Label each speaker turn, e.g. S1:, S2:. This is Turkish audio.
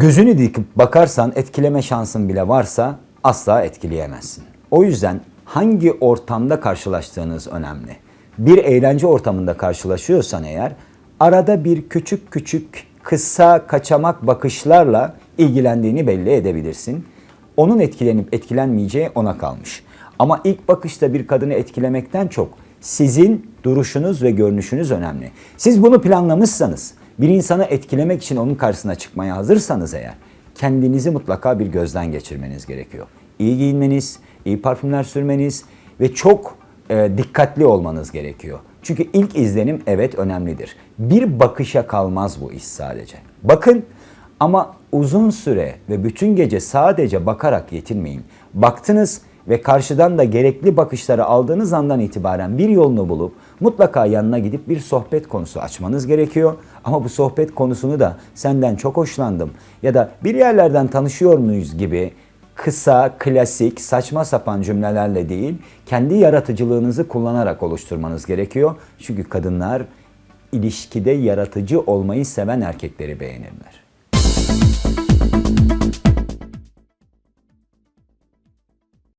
S1: Gözünü dikip bakarsan etkileme şansın bile varsa asla etkileyemezsin. O yüzden hangi ortamda karşılaştığınız önemli. Bir eğlence ortamında karşılaşıyorsan eğer arada bir küçük küçük kısa kaçamak bakışlarla ilgilendiğini belli edebilirsin. Onun etkilenip etkilenmeyeceği ona kalmış. Ama ilk bakışta bir kadını etkilemekten çok sizin duruşunuz ve görünüşünüz önemli. Siz bunu planlamışsanız, bir insanı etkilemek için onun karşısına çıkmaya hazırsanız eğer, kendinizi mutlaka bir gözden geçirmeniz gerekiyor. İyi giyinmeniz, iyi parfümler sürmeniz ve çok e, dikkatli olmanız gerekiyor. Çünkü ilk izlenim evet önemlidir. Bir bakışa kalmaz bu iş sadece. Bakın ama uzun süre ve bütün gece sadece bakarak yetinmeyin. Baktınız ve karşıdan da gerekli bakışları aldığınız andan itibaren bir yolunu bulup mutlaka yanına gidip bir sohbet konusu açmanız gerekiyor. Ama bu sohbet konusunu da senden çok hoşlandım ya da bir yerlerden tanışıyor muyuz gibi kısa, klasik, saçma sapan cümlelerle değil, kendi yaratıcılığınızı kullanarak oluşturmanız gerekiyor. Çünkü kadınlar ilişkide yaratıcı olmayı seven erkekleri beğenirler.